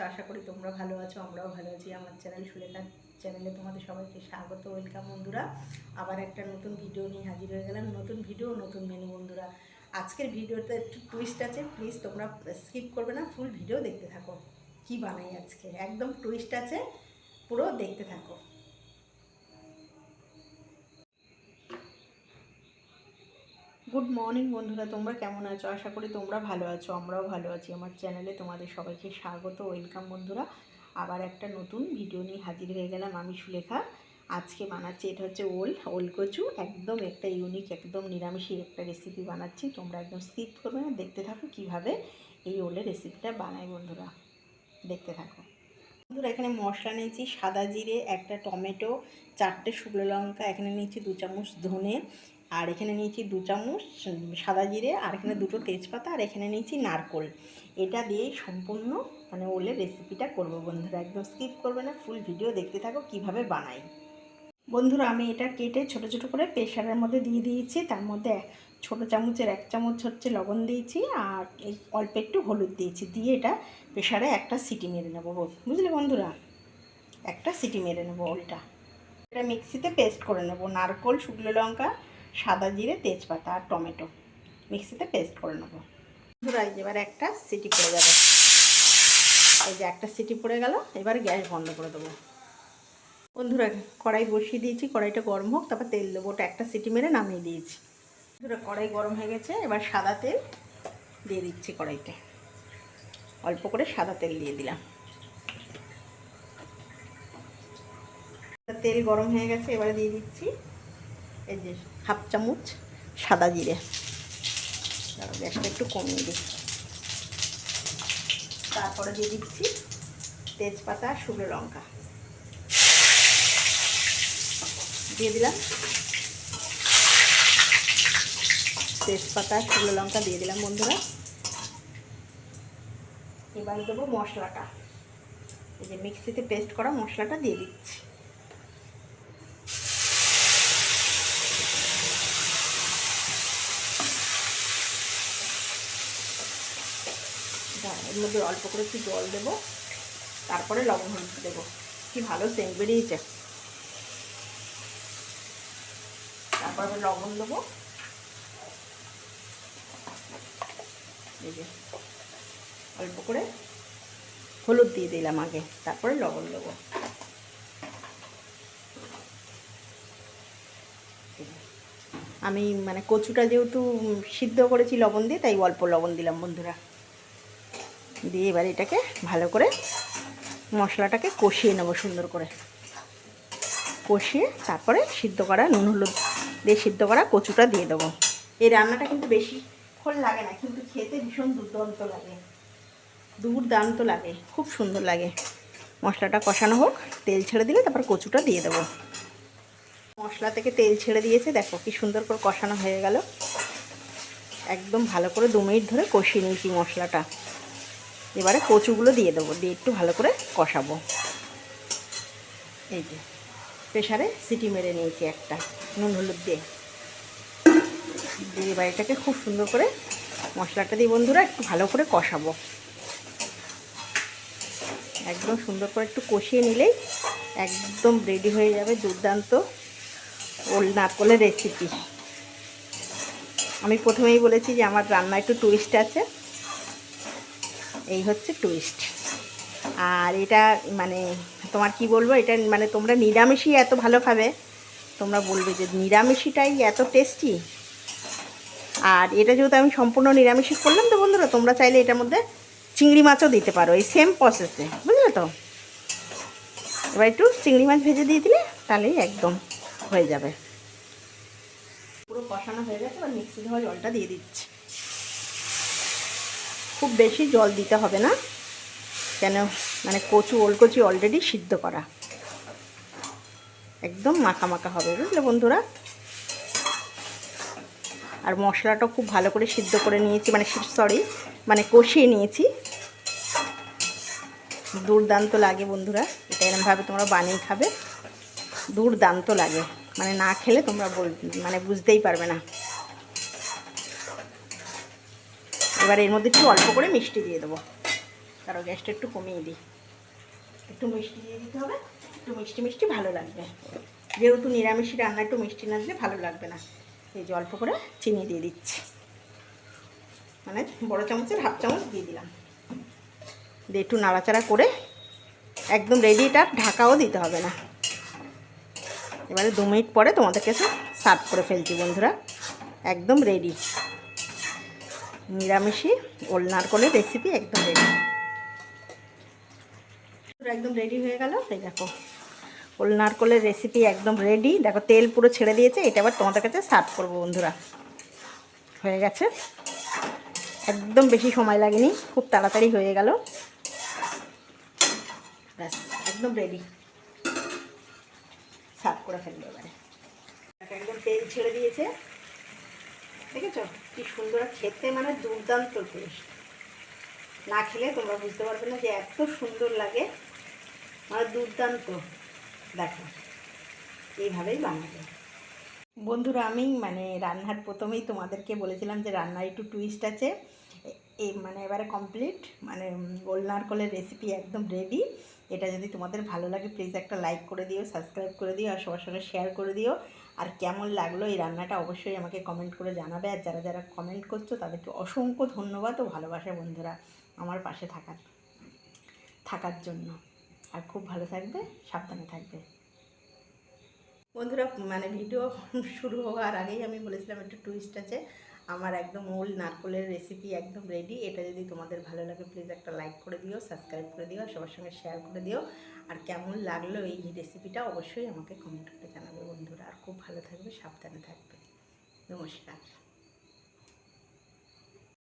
আছো আশা করি তোমরা ভালো আছো, আমরাও ভালো আছি। আমার চ্যানেল সুলেখা চ্যানেলে তোমাদের সবাইকে স্বাগত ওয়েলকাম বন্ধুরা। আবার একটা নতুন ভিডিও নিয়ে হাজির হয়ে গেলাম। নতুন ভিডিও নতুন মেনু বন্ধুরা। আজকের ভিডিওতে একটু টুইস্ট আছে। প্লিজ তোমরা স্কিপ করবে না ফুল ভিডিও দেখতে থাকো। কি বানাই আজকে? একদম টুইস্ট আছে, পুরো দেখতে থাকো। গুড মর্নিং বন্ধুরা। তোমরা কেমন আছো? আশা করি তোমরা ভালো আছো, আমরাও ভালো আছি। আমার চ্যানেলে তোমাদের সবাইকে স্বাগত ওয়েলকাম বন্ধুরা। আবার একটা নতুন ভিডিও নিয়ে হাজির হয়ে গেলাম আমি, সুলেখা। আজকে বানাচ্ছি, এটা হচ্ছে ওল। ওল কচু, একদম একটা ইউনিক একদম নিরামিষই একটা রেসিপি বানাচ্ছি। তোমরা একদম স্কিপ করবে না, দেখতে থাকো কীভাবে এই ওলের রেসিপিটা বানাই বন্ধুরা। দেখতে থাকো। বন্ধুরা, এখানে মশলা নিয়েছি, সাদা জিরে, একটা টমেটো, চারটে শুকনো লঙ্কা, এখানে নিয়েছি দু চামচ ধনে আর এখানে নিয়েছি দু চামচ সাদা জিরে, আর এখানে দুটো তেজপাতা, আর এখানে নিয়েছি নারকোল। এটা দিয়ে সম্পূর্ণ মানে ওলে রেসিপিটা করব বন্ধুরা, একদম স্কিপ করবে না ফুল ভিডিও দেখতে থাকো কীভাবে বানাই। বন্ধুরা, আমি এটা কেটে ছোট ছোট করে প্রেশারের মধ্যে দিয়ে দিয়েছি, তার মধ্যে ছোট চামচের এক চামচ হচ্ছে লবণ দিয়েছি, আর এই অল্প একটু হলুদ দিয়েছি, দিয়ে এটা প্রেশারে একটা সিটি মেরে নেব, বুঝলে বন্ধুরা? একটা সিটি মেরে নেব ওলটা। এটা মিক্সিতে পেস্ট করে নেব, নারকোল, শুকনো লঙ্কা সাদা জিরে, তেজপাতা আর টমেটো। মিক্সিতে পেস্ট করে নেব। যে এবার একটা সিটি পড়ে যাবে এই যে একটা সিটি পড়ে গেল, এবার গ্যাস বন্ধ করে দেবো। বন্ধুরা, কড়াই বসিয়ে দিয়েছি, কড়াইটা গরম হোক, তারপর তেল দেবো ওটা একটা সিটি মেরে নামিয়ে দিয়েছি। বন্ধুরা, কড়াই গরম হয়ে গেছে, এবার সাদা তেল দিয়ে দিচ্ছি কড়াইতে। অল্প করে সাদা তেল দিয়ে দিলাম। তেল গরম হয়ে গেছে, এবারে দিয়ে দিচ্ছি এই যে হাফ চামচ সাদা জিরে। গ্যাসটা একটু কমিয়ে দিই। তারপরে দিয়ে দিচ্ছি তেজপাতা, শুকনো লঙ্কা। দিয়ে দিলাম। তেজপাতা, শুকনো লঙ্কা দিয়ে দিলাম বন্ধুরা। এবার দেবো মশলাটা। এই যে মিক্সিতে পেস্ট করা মশলাটা দিয়ে দিচ্ছি। এর মধ্যে অল্প করে একটু জল দেবো, তারপরে লবণ হলুদ দেবো। কি ভালো সেন্ট বেরিয়েছে। তারপর আবার লবণ দেবো। অল্প করে হলুদ দিয়ে দিলাম আগে, তারপরে লবণ দেবো। আমি মানে কচুটা যেহেতু সিদ্ধ করেছি লবণ দিয়ে, তাই অল্প লবণ দিলাম বন্ধুরা। দিয়ে এবার এটাকে ভালো করে মশলাটাকে কষিয়ে নেব সুন্দর করে। কষিয়ে তারপরে সিদ্ধ করা নুন হলুদ দিয়ে সিদ্ধ করা কচুটা দিয়ে দেবো। এই রান্নাটা কিন্তু বেশিক্ষণ লাগে না, কিন্তু খেতে ভীষণ দুর্দান্ত লাগে। দুর্দান্ত লাগে, খুব সুন্দর লাগে। মশলাটা কষানো হোক, তেল ছেড়ে দিলে তারপর কচুটা দিয়ে দেবো। মশলা থেকে তেল ছেড়ে দিয়েছে, দেখো কি সুন্দর করে কষানো হয়ে গেল। একদম ভালো করে দু মিনিট ধরে কষিয়ে নিয়েছি মশলাটা। এবারে কচুগুলো দিয়ে দেবো, দিয়ে একটু ভালো করে কষাবো। এই যে প্রেশারে সিটি মেরে নিয়েছি একটা, নুন, হলুদ দিয়ে। দিয়ে এবার এটাকে খুব সুন্দর করে মশলাটা দিয়ে বন্ধুরা একটু ভালো করে কষাবো। একদম সুন্দর করে একটু কষিয়ে নিলেই একদম রেডি হয়ে যাবে দুর্দান্ত ওল নারকলের রেসিপি আমি প্রথমেই বলেছি যে আমার রান্না একটু টুইস্ট আছে। এই হচ্ছে টুইস্ট আর এটা মানে তোমার কি বলব, এটা মানে তোমরা নিরামিষই এত ভালো খাবে, তোমরা বলবে যে নিরামিষিটাই এত টেস্টি আর এটা যেহেতু আমি সম্পূর্ণ নিরামিষই করলাম তো বন্ধুরা, তোমরা চাইলে এটার মধ্যে চিংড়ি মাছও দিতে পারো, এই সেম প্রসেসে বুঝলে তো? এবার একটু চিংড়ি মাছ ভেজে দিয়ে দিলে তাহলেই একদম হয়ে যাবে। পুরো কষানো হয়ে গেছে, এবার মিক্সি ধোয়া জলটা দিয়ে দিচ্ছি। খুব বেশি জল দিতে হবে না। কেন? মানে কচু, ওলকচি অলরেডি সিদ্ধ করা। একদম মাখা মাখা হবে, বুঝলে বন্ধুরা? আর মশলাটা খুব ভালো করে সিদ্ধ করে নিয়েছি মানে সরি মানে কষিয়ে নিয়েছি। দুর্দান্ত লাগে বন্ধুরা, এটা এরমভাবে তোমরা বানিয়ে খাবে। দুর্দান্ত লাগে মানে না খেলে তোমরা বল মানে বুঝতেই পারবে না। এবার এর মধ্যে একটু অল্প করে মিষ্টি দিয়ে দেবো। কারও গ্যাসটা একটু কমিয়ে দিই। একটু মিষ্টি দিয়ে দিতে হবে। একটু মিষ্টি মিষ্টি ভালো লাগবে। যেহেতু নিরামিষি রান্না, একটু মিষ্টি না দিলে ভালো লাগবে না। এই যে অল্প করে চিনি দিয়ে দিচ্ছি। মানে বড় চামচের হাফ চামচ দিয়ে দিলাম। দিয়ে একটু নাড়াচাড়া করে একদম রেডি এটা ঢাকাও দিতে হবে না। এবারে দু মিনিট পরে তোমাদের কাছে সার্ভ করে ফেলছি বন্ধুরা। একদম রেডি নিরামিষি ওল নারকলের রেসিপি একদম রেডি একদম রেডি হয়ে গেল। এই দেখো, ওল নারকলের রেসিপি একদম রেডি দেখো, তেল পুরো ছেড়ে দিয়েছে, এটা আবার তোমাদের কাছে সার্ভ করব বন্ধুরা। হয়ে গেছে। একদম বেশি সময় লাগেনি, খুব তাড়াতাড়ি হয়ে গেল। ব্যাস, একদম রেডি সার্ভ করে ফেলব এবারে। একদম তেল ছেড়ে দিয়েছে। দেখেছ? কি সুন্দর খেতে মানে দুর্দান্ত টেস্ট না খেলে তোমরা বুঝতে পারবে না যে এত সুন্দর লাগে। মানে দুর্দান্ত। দেখো, এইভাবেই বানাবে বন্ধুরা, আমি মানে রান্নার প্রথমেই তোমাদেরকে বলেছিলাম যে রান্নার একটু টুইস্ট আছে। এই মানে এবারে কমপ্লিট মানে গোল নারকলের রেসিপি একদম রেডি এটা যদি তোমাদের ভালো লাগে প্লিজ একটা লাইক করে দিও সাবস্ক্রাইব করে দিও, আর সবার সঙ্গে শেয়ার করে দিও। আর কেমন লাগল এই রান্নাটা অবশ্যই আমাকে কমেন্ট করে জানাবে। আর যারা যারা কমেন্ট করছ, তাদেরকে অসংখ্য ধন্যবাদ ও ভালোবাসা বন্ধুরা আমার পাশে থাকার থাকার জন্য। আর খুব ভালো থাকবে, সাবধানে থাকবে। বন্ধুরা মানে ভিডিও শুরু হওয়ার আগেই আমি বলেছিলাম একটু টুইস্ট আছে। আমার একদম ওল নারকোলের রেসিপি একদম রেডি এটা যদি তোমাদের ভালো লাগে প্লিজ একটা লাইক করে দিও সাবস্ক্রাইব করে দিও, সবার সঙ্গে শেয়ার করে দিও। আর কেমন লাগল এই রেসিপিটা অবশ্যই আমাকে কমেন্ট করে জানাবে বন্ধুরা। আর খুব ভালো থাকবে, সাবধানে থাকবে। নমস্কার।